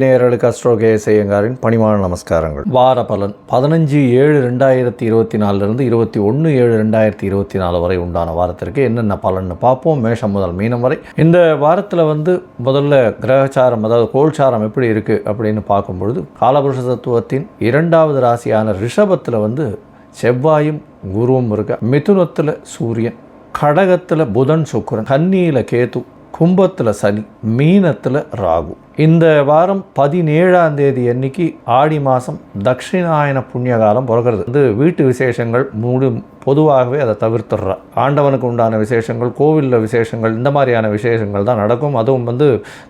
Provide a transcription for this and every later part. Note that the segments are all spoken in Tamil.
நேயர்களுக்கு அஸ்ட்ரோ கேஎஸ் பணிமான நமஸ்காரங்கள். வார பலன் பதினஞ்சு ஏழு ரெண்டாயிரத்தி இருபத்தி நாலுலேருந்து இருபத்தி ஒன்று ஏழு ரெண்டாயிரத்தி இருபத்தி நாலு வரை உண்டான வாரத்திற்கு என்னென்ன பலன்னு பார்ப்போம். மேஷம் முதல் மீனம் வரை. இந்த வாரத்தில் வந்து முதல்ல கிரகச்சாரம் அதாவது கோல்சாரம் எப்படி இருக்குது அப்படின்னு பார்க்கும்பொழுது காலபுருஷ தத்துவத்தின் இரண்டாவது ராசியான ரிஷபத்தில் வந்து செவ்வாயும் குருவும் இருக்க. மிதுனத்தில் சூரியன் கடகத்தில் புதன் சுக்கரன் கன்னியில் கேது கும்பத்தில் சனி மீனத்தில் ராகு. இந்த வாரம் பதினேழாம் தேதி அன்னைக்கு ஆடி மாதம் தட்சிணாயன புண்ணிய காலம் பிறக்கிறது. வந்து வீட்டு விசேஷங்கள் முழு பொதுவாகவே அதை தவிர்த்துடுறா. ஆண்டவனுக்கு உண்டான விசேஷங்கள் கோவிலில் விசேஷங்கள் இந்த மாதிரியான விசேஷங்கள் தான் நடக்கும். அதுவும் வந்து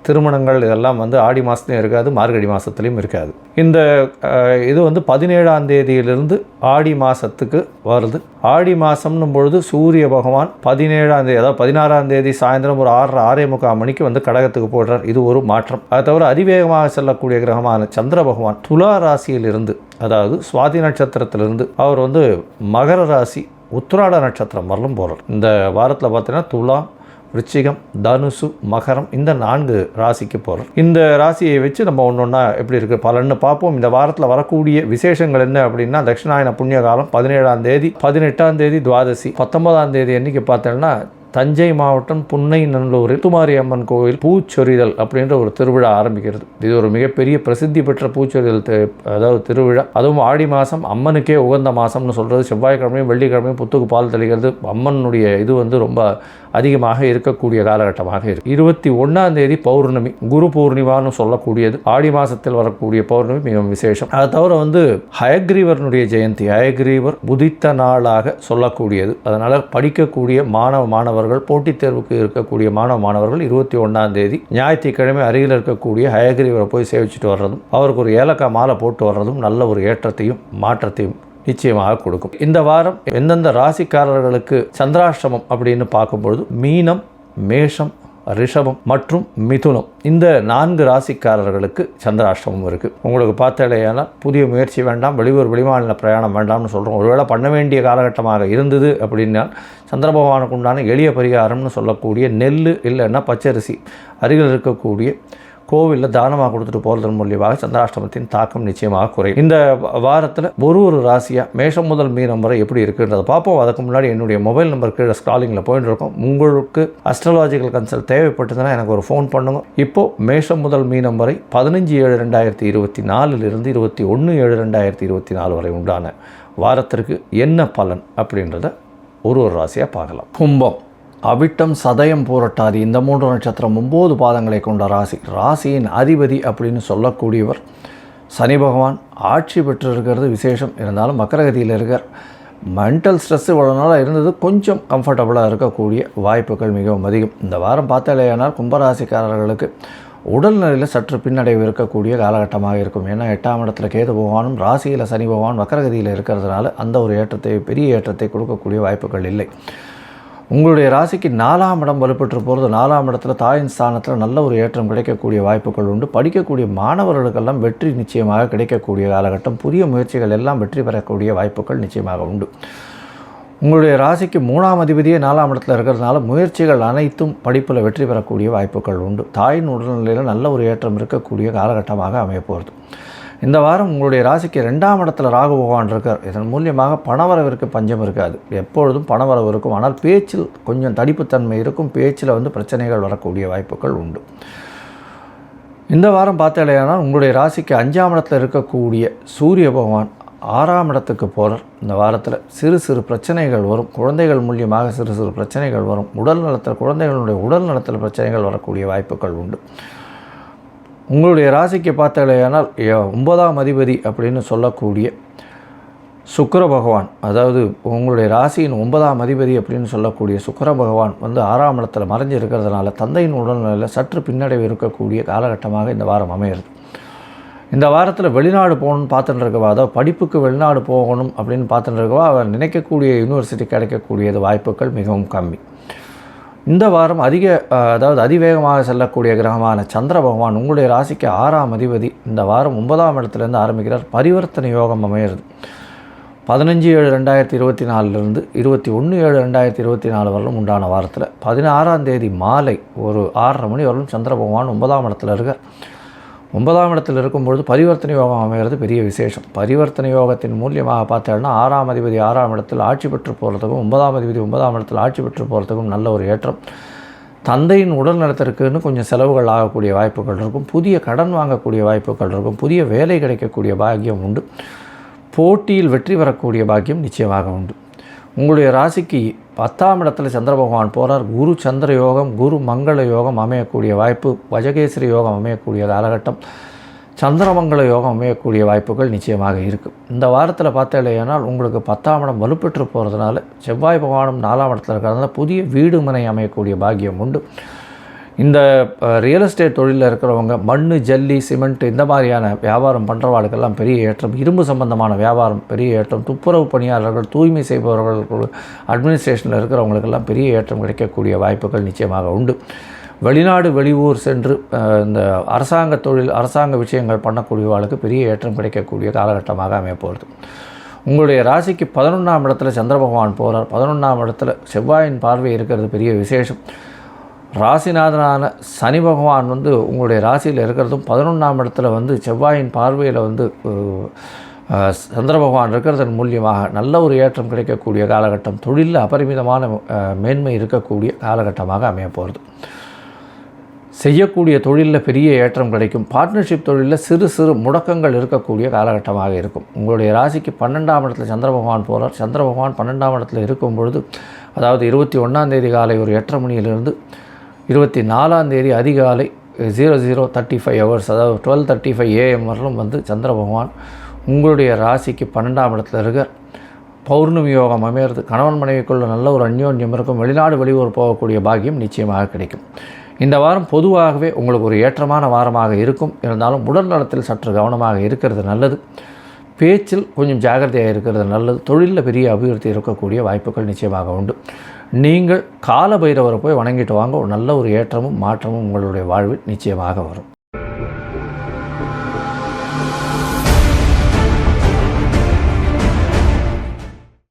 திருமணங்கள் இதெல்லாம் வந்து ஆடி மாதத்துலையும் இருக்காது மார்கழி மாதத்துலேயும் இருக்காது. இந்த இது வந்து பதினேழாம் தேதியிலிருந்து ஆடி மாதத்துக்கு வருது. ஆடி மாதம்னும் பொழுது சூரிய பகவான் பதினேழாம் தேதி அதாவது பதினாறாம் தேதி சாயந்தரம் ஒரு ஆறரை ஆறே முக்கால் மணிக்கு வந்து கடகத்துக்கு போடுறார். இது ஒரு மாற்றம். அதை தவிர அதிவேகமாக செல்லக்கூடிய கிரகமான சந்திர பகவான் துலா ராசியிலிருந்து அதாவது சுவாதி நட்சத்திரத்திலிருந்து அவர் வந்து மகர ராசி உத்திராட நட்சத்திரம் வரலும் போகிறார் இந்த வாரத்தில் பார்த்தீங்கன்னா துலா விருச்சிகம் தனுசு மகரம் இந்த நான்கு ராசிக்கு போகிறோம் இந்த ராசியை வச்சு நம்ம ஒன்று ஒன்றா எப்படி இருக்குது பலன்னு பார்ப்போம். இந்த வாரத்தில் வரக்கூடிய விசேஷங்கள் என்ன அப்படின்னா தட்சிணாயன புண்ணிய காலம் பதினேழாம் தேதி பதினெட்டாம் தேதி துவாதசி பத்தொன்பதாம் தேதி என்றைக்கு பார்த்தோம்னா தஞ்சை மாவட்டம் புன்னை நல்லூரில் துமாரி அம்மன் கோவில் பூச்சொரிதல் அப்படின்ற ஒரு திருவிழா ஆரம்பிக்கிறது. இது ஒரு மிகப்பெரிய பிரசித்தி பெற்ற பூச்சொரிதல் அதாவது திருவிழா. அதுவும் ஆடி மாதம் அம்மனுக்கே உகந்த மாதம்னு சொல்கிறது செவ்வாய்க்கிழமையும் வெள்ளிக்கிழமையும் புத்துக்கு பால் தெளிக்கிறது. அம்மனுடைய இது வந்து ரொம்ப அதிகமாக இருக்கக்கூடிய காலகட்டமாக இருக்கு. இருபத்தி ஒன்றாம் தேதி பௌர்ணமி குரு பூர்ணிமான்னு சொல்லக்கூடியது. ஆடி மாதத்தில் வரக்கூடிய பௌர்ணமி மிகவும் விசேஷம். அதை தவிர வந்து ஹயக்ரீவர்னுடைய ஜெயந்தி ஹயக்ரீவர் புதித்த நாளாக சொல்லக்கூடியது. அதனால் படிக்கக்கூடிய மாணவ மாணவர் மாணவர்கள் போட்டித் தேர்வுக்கு இருக்கக்கூடிய மாணவ மாணவர்கள் இருபத்தி ஒன்றாம் தேதி ஞாயிற்றுக்கிழமை அருகில் இருக்கக்கூடிய ஹயகிரிவரை போய் சேவிச்சுட்டு வர்றதும் அவருக்கு ஒரு ஏலக்காய் மாலை போட்டு வர்றதும் நல்ல ஒரு ஏற்றத்தையும் மாற்றத்தையும் நிச்சயமாக கொடுக்கும். இந்த வாரம் எந்தெந்த ராசிக்காரர்களுக்கு சந்திராஷ்டமம் அப்படின்னு பார்க்கும்பொழுது மீனம் மேஷம் ரிஷபம் மற்றும் மிதுனம். இந்த நான்கு ராசிக்காரர்களுக்கு சந்திராஷ்டமம் இருக்குது உங்களுக்கு பார்த்தாலேயானால் புதிய முயற்சி வேண்டாம் வெளியூர் வெளிமாநில பிரயாணம் வேண்டாம்னு சொல்கிறோம் ஒருவேளை பண்ண வேண்டிய காலகட்டமாக இருந்தது அப்படின்னா சந்திர பகவானுக்கு உண்டான எளிய பரிகாரம்னு சொல்லக்கூடிய நெல் இல்லைன்னா பச்சரிசி. அருகில் இருக்கக்கூடிய கோவிலில் தானமாக கொடுத்துட்டு போகிறதன் மூலியமாக சந்திராஷ்டமத்தின் தாக்கம் நிச்சயமாக குறையும். இந்த வாரத்தில் ஒரு ஒரு ராசியாக மேஷம் முதல் மீனம் வரை எப்படி இருக்குன்றதை பார்ப்போம். அதுக்கு முன்னாடி என்னுடைய மொபைல் நம்பர் கீழே ஸ்காலிங்கில் போயிட்டு இருக்கோம் உங்களுக்கு அஸ்ட்ராலாஜிக்கல் கன்சல்ட் தேவைப்பட்டதுன்னா எனக்கு ஒரு ஃபோன் பண்ணுங்க. இப்போது மேஷம் முதல் மீனம் வரை பதினஞ்சு ஏழு ரெண்டாயிரத்தி இருபத்தி நாலுலேருந்து இருபத்தி ஒன்று ஏழு ரெண்டாயிரத்தி இருபத்தி நாலு வரை உண்டான வாரத்திற்கு என்ன பலன் அப்படின்றத ஒரு ஒரு ராசியாக பார்க்கலாம். கும்பம். அவிட்டம் சதயம் பூரட்டாதி இந்த மூன்று நட்சத்திரம் ஒம்பது பாதங்களை கொண்ட ராசி. ராசியின் அதிபதி அப்படின்னு சொல்லக்கூடியவர் சனி பகவான். ஆட்சி பெற்றிருக்கிறது விசேஷம். இருந்தாலும் மக்கரகதியில் இருக்கார். மென்டல் ஸ்ட்ரெஸ் இவ்வளோ நாளாக இருந்தது. கொஞ்சம் கம்ஃபர்டபுளாக இருக்கக்கூடிய வாய்ப்புகள் மிகவும் அதிகம். இந்த வாரம் பார்த்தாலேயானால் கும்பராசிக்காரர்களுக்கு உடல்நிலையில் சற்று பின்னடைவு இருக்கக்கூடிய காலகட்டமாக இருக்கும். ஏன்னா எட்டாம் இடத்துல கேது பகவானும் ராசியில் சனி பகவான் வக்கரகதியில் இருக்கிறதுனால அந்த ஒரு ஏற்றத்தை பெரிய ஏற்றத்தை கொடுக்கக்கூடிய வாய்ப்புகள் இல்லை. உங்களுடைய ராசிக்கு நாலாம் இடம் வலுப்பெற்று போகிறது நாலாம் இடத்துல தாயின் ஸ்தானத்தில் நல்ல ஒரு ஏற்றம் கிடைக்கக்கூடிய வாய்ப்புகள் உண்டு. படிக்கக்கூடிய மாணவர்களுக்கெல்லாம் வெற்றி நிச்சயமாக கிடைக்கக்கூடிய காலகட்டம். புதிய முயற்சிகள் எல்லாம் வெற்றி பெறக்கூடிய வாய்ப்புகள் நிச்சயமாக உண்டு. உங்களுடைய ராசிக்கு மூணாம் அதிபதியே நாலாம் இடத்துல இருக்கிறதுனால முயற்சிகள் அனைத்தும் படிப்பில் வெற்றி பெறக்கூடிய வாய்ப்புகள் உண்டு. தாயின் உடல்நிலையில் நல்ல ஒரு ஏற்றம் இருக்கக்கூடிய காலகட்டமாக அமையப்போகிறது இந்த வாரம் உங்களுடைய ராசிக்கு ரெண்டாம் இடத்துல ராகு பகவான் இருக்கார். இதன் மூலியமாக பணவரவிற்கு பஞ்சம் இருக்காது. எப்பொழுதும் பணவரவு இருக்கும். ஆனால் பேச்சில் கொஞ்சம் தடிப்புத்தன்மை இருக்கும். பேச்சில் வந்து பிரச்சனைகள் வரக்கூடிய வாய்ப்புகள் உண்டு. இந்த வாரம் பார்த்தாலேயானால் உங்களுடைய ராசிக்கு அஞ்சாம் இடத்துல இருக்கக்கூடிய சூரிய பகவான் ஆறாம் இடத்துக்கு போகிறார் இந்த வாரத்தில் சிறு சிறு பிரச்சனைகள் வரும். குழந்தைகள் மூலியமாக சிறு சிறு பிரச்சனைகள் வரும். உடல் நலத்தில் குழந்தைகளுடைய உடல் நலத்தில் பிரச்சனைகள் வரக்கூடிய வாய்ப்புகள் உண்டு. உங்களுடைய ராசிக்கு பார்த்தாலேயானால் ஒன்பதாம் அதிபதி அப்படின்னு சொல்லக்கூடிய சுக்கிர பகவான் அதாவது உங்களுடைய ராசியின் ஒன்பதாம் அதிபதி அப்படின்னு சொல்லக்கூடிய சுக்கிர பகவான் வந்து ஆறாம் இடத்துல மறைஞ்சு இருக்கிறதுனால தந்தையின் உடல்நிலையில் சற்று பின்னடைவு இருக்கக்கூடிய காலகட்டமாக இந்த வாரம் அமையிறது இந்த வாரத்தில் வெளிநாடு போகணும்னு பார்த்துட்டு இருக்கவா அதாவது படிப்புக்கு வெளிநாடு போகணும் அப்படின்னு பார்த்துட்டு இருக்கவா அவர் நினைக்கக்கூடிய யூனிவர்சிட்டி கிடைக்கக்கூடியது வாய்ப்புகள் மிகவும் கம்மி. இந்த வாரம் அதிக அதாவது அதிவேகமாக செல்லக்கூடிய கிரகமான சந்திர பகவான் உங்களுடைய ராசிக்கு ஆறாம் அதிபதி இந்த வாரம் ஒன்பதாம் இடத்துலேருந்து ஆரம்பிக்கிறார். பரிவர்த்தனை யோகம் அமையிறது பதினஞ்சு ஏழு ரெண்டாயிரத்தி இருபத்தி நாலுலேருந்து இருபத்தி ஒன்று ஏழு ரெண்டாயிரத்தி இருபத்தி நாலு வரலும் உண்டான வாரத்தில் பதினாறாம் தேதி மாலை ஒரு ஆறரை மணி வரலும் சந்திர பகவான் ஒன்பதாம் இடத்துல இருக்கார். ஒன்பதாம் இடத்தில் இருக்கும்பொழுது பரிவர்த்தனை யோகம் அமைகிறது பெரிய விசேஷம். பரிவர்த்தனை யோகத்தின் மூலியமாக பார்த்தோம்னா ஆறாம் அதிபதி ஆறாம் இடத்தில் ஆட்சி பெற்று போகிறதுக்கும் ஒன்பதாம் அதிபதி ஒன்பதாம் இடத்தில் ஆட்சி பெற்று போகிறதுக்கும் நல்ல ஒரு ஏற்றம். தந்தையின் உடல் நலத்திற்குன்னு கொஞ்சம் செலவுகள் ஆகக்கூடிய வாய்ப்புகள் இருக்கும். புதிய கடன் வாங்கக்கூடிய வாய்ப்புகள் இருக்கும். புதிய வேலை கிடைக்கக்கூடிய பாக்கியம் உண்டு. போட்டியில் வெற்றி பெறக்கூடிய பாக்கியம் நிச்சயமாக உண்டு. உங்களுடைய ராசிக்கு பத்தாம் இடத்துல சந்திர பகவான் போகிறார் குரு சந்திர யோகம் குரு மங்கள யோகம் அமையக்கூடிய வாய்ப்பு வஜகேசரி யோகம் அமையக்கூடிய காலகட்டம் சந்திரமங்கல யோகம் அமையக்கூடிய வாய்ப்புகள் நிச்சயமாக இருக்குது இந்த வாரத்தில் பார்த்தேனால் உங்களுக்கு பத்தாம் இடம் வலுப்பெற்று போகிறதுனால செவ்வாய் பகவானும் நாலாம் இடத்துல இருக்கிறதுனால புதிய வீடு மனை அமையக்கூடிய பாக்கியம் உண்டு. இந்த ரியல் எஸ்டேட் தொழிலில் இருக்கிறவங்க மண் ஜல்லி சிமெண்ட் இந்த மாதிரியான வியாபாரம் பண்ணுறவாளுக்கெல்லாம் பெரிய ஏற்றம் இரும்பு சம்பந்தமான வியாபாரம் பெரிய ஏற்றம் துப்புரவு பணியாளர்கள் தூய்மை செய்பவர்கள் அட்மினிஸ்ட்ரேஷனில் இருக்கிறவங்களுக்கெல்லாம் பெரிய ஏற்றம் கிடைக்கக்கூடிய வாய்ப்புகள் நிச்சயமாக உண்டு. வெளிநாடு வெளியூர் சென்று இந்த அரசாங்க தொழில் அரசாங்க விஷயங்கள் பண்ணக்கூடியவாளுக்கு பெரிய ஏற்றம் கிடைக்கக்கூடிய காலகட்டமாக அமையப்போகிறது. உங்களுடைய ராசிக்கு பதினொன்றாம் இடத்துல சந்திர பகவான் போகிறார் பதினொன்றாம் இடத்துல செவ்வாயின் பார்வை இருக்கிறது பெரிய விசேஷம். ராசிநாதனான சனி பகவான் வந்து உங்களுடைய ராசியில் இருக்கிறதும் பதினொன்றாம் இடத்துல வந்து செவ்வாயின் பார்வையில் வந்து சந்திர பகவான் இருக்கிறதன் மூலியமாக நல்ல ஒரு ஏற்றம் கிடைக்கக்கூடிய காலகட்டம் தொழிலில் அபரிமிதமான மேன்மை இருக்கக்கூடிய காலகட்டமாக அமைய போகிறது செய்யக்கூடிய தொழிலில் பெரிய ஏற்றம் கிடைக்கும். பார்ட்னர்ஷிப் தொழிலில் சிறு சிறு முடக்கங்கள் இருக்கக்கூடிய காலகட்டமாக இருக்கும். உங்களுடைய ராசிக்கு பன்னெண்டாம் இடத்துல சந்திர பகவான் போகிறார் சந்திர பகவான் பன்னெண்டாம் இடத்துல இருக்கும் பொழுது அதாவது இருபத்தி ஒன்றாம் தேதி காலை ஒரு எட்டரை மணியிலிருந்து இருபத்தி நாலாம் தேதி அதிகாலை zero zero thirty five hours அதாவது டுவெல் தேர்ட்டி ஃபைவ் ஏஎம் வரலும் வந்து சந்திர பகவான் உங்களுடைய ராசிக்கு பன்னெண்டாம் இடத்துல இருக்கார். பௌர்ணமி யோகம் அமையிறது கணவன் மனைவிக்குள்ள நல்ல ஒரு அந்யோன்யம் இருக்கும் வெளிநாடு வெளியூர் போகக்கூடிய பாக்கியம் நிச்சயமாக கிடைக்கும். இந்த வாரம் பொதுவாகவே உங்களுக்கு ஒரு ஏற்றமான வாரமாக இருக்கும். இருந்தாலும் உடல் நலத்தில் சற்று கவனமாக இருக்கிறது நல்லது. பேச்சில் கொஞ்சம் ஜாகிரதையாக இருக்கிறது நல்லது. தொழிலில் பெரிய அபிவிருத்தி இருக்கக்கூடிய வாய்ப்புகள் நிச்சயமாக உண்டு. நீங்கள் கால பைரவரை போய் வணங்கிட்டு வாங்க. ஒரு நல்ல ஒரு ஏற்றமும் மாற்றமும் உங்களுடைய வாழ்வில் நிச்சயமாக வரும்.